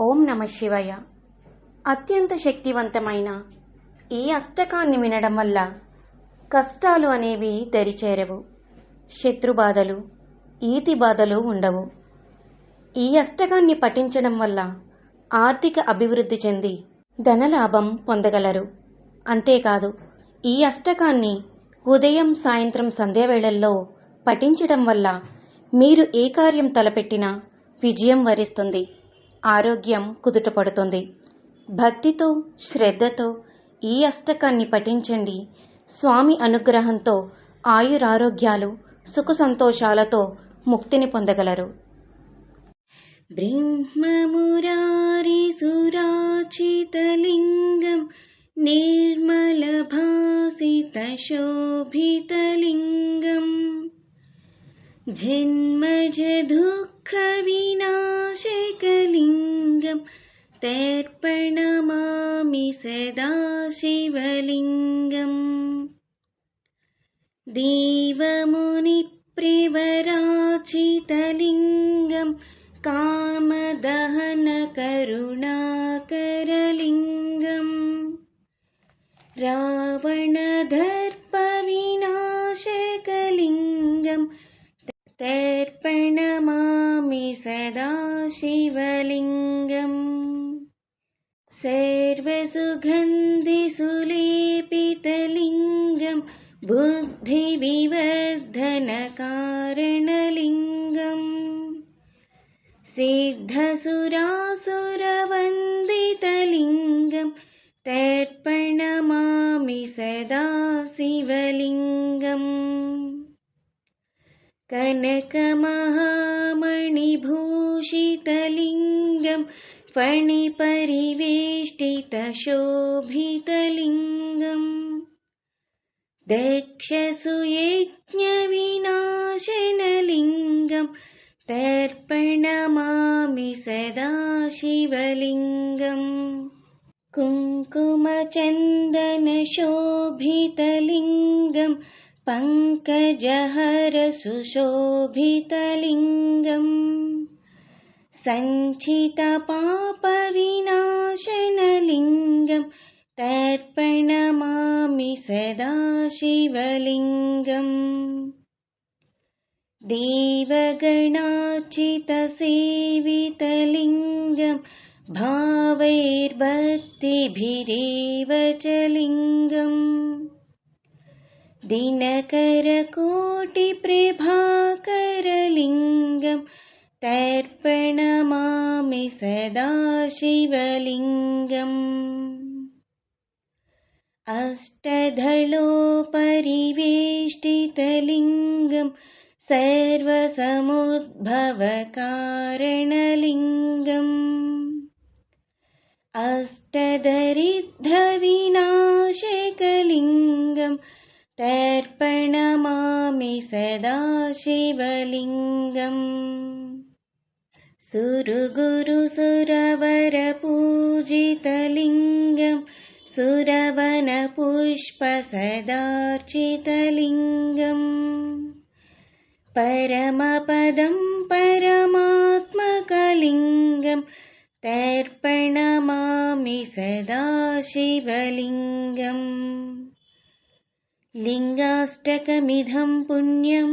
ఓం నమ శివయ. అత్యంత శక్తివంతమైన ఈ అష్టకాన్ని వినడం వల్ల కష్టాలు అనేవి దరిచేరవు శత్రుబాధలు ఈతి బాధలు ఉండవు. ఈ అష్టకాన్ని పఠించడం వల్ల ఆర్థిక అభివృద్ధి చెంది ధనలాభం పొందగలరు. అంతేకాదు ఈ అష్టకాన్ని ఉదయం సాయంత్రం సంధ్యావేళల్లో పఠించడం వల్ల మీరు ఏ కార్యం తలపెట్టినా విజయం వరిస్తుంది. ఆరోగ్యం కుదుటపడుతుంది. భక్తితో శ్రద్ధతో ఈ అష్టకాన్ని పఠించండి. స్వామి అనుగ్రహంతో ఆయురారోగ్యాలు సుఖ సంతోషాలతో ముక్తిని పొందగలరు. బ్రహ్మమురారిసురాచితలింగం నిర్మలభాసితశోభితలింగం. జన్మజ దుఃఖ వినా जन्मजदुःखविनाशकलिङ्गं तर्पणमामि सदा शिवलिङ्गम्। देवमुनिप्रिवराचितलिङ्गं कामदहनकरुणाकरलिङ्गम्। रावणदर्पविनाशकलिङ्गं तर्पणमामि सदा सर्वसुगन्धिसुलेपितलिङ्गं बुद्धिविवर्धनकारणलिङ्गम्। सिद्धसुरासुरवन्दितलिङ्गं तर्पणमामि सदा शिवलिङ्गम्। कनकमहामणिभूषितलिङ्गं फणिपरिवेष्टितशोभितलिङ्गम् दक्षसुयज्ञविनाशनलिङ्गं तर्पणमामि सदा शिवलिङ्गम् कुङ्कुमचन्दनशोभितलिङ्गं पङ्कजहरसुशोभितलिङ्गम् सञ्चितपापविनाशनलिङ्गं तर्पणमामि सदा शिवलिङ्गम्। च लिङ्गम्। दिनकरकोटिप्रभाकरलिङ्गं तर्पणमामि सदा शिवलिङ्गम्। अष्टधलोपरिवेष्टितलिङ्गं सर्वसमुद्भवकारणलिङ्गम्। अष्टदरिद्रविनाशकलिङ्गं तर्पणमामि सदा शिवलिङ्गम् सुरगुरुसुरवरपूजितलिङ्गं सुरवनपुष्पसदार्चितलिङ्गम्। परमपदं परमात्मकलिङ्गं तर्पणमामि सदा शिवलिङ्गम् लिङ्गाष्टकमिदं पुण्यं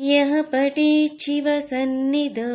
यः पठेच्छिवसन्निधौ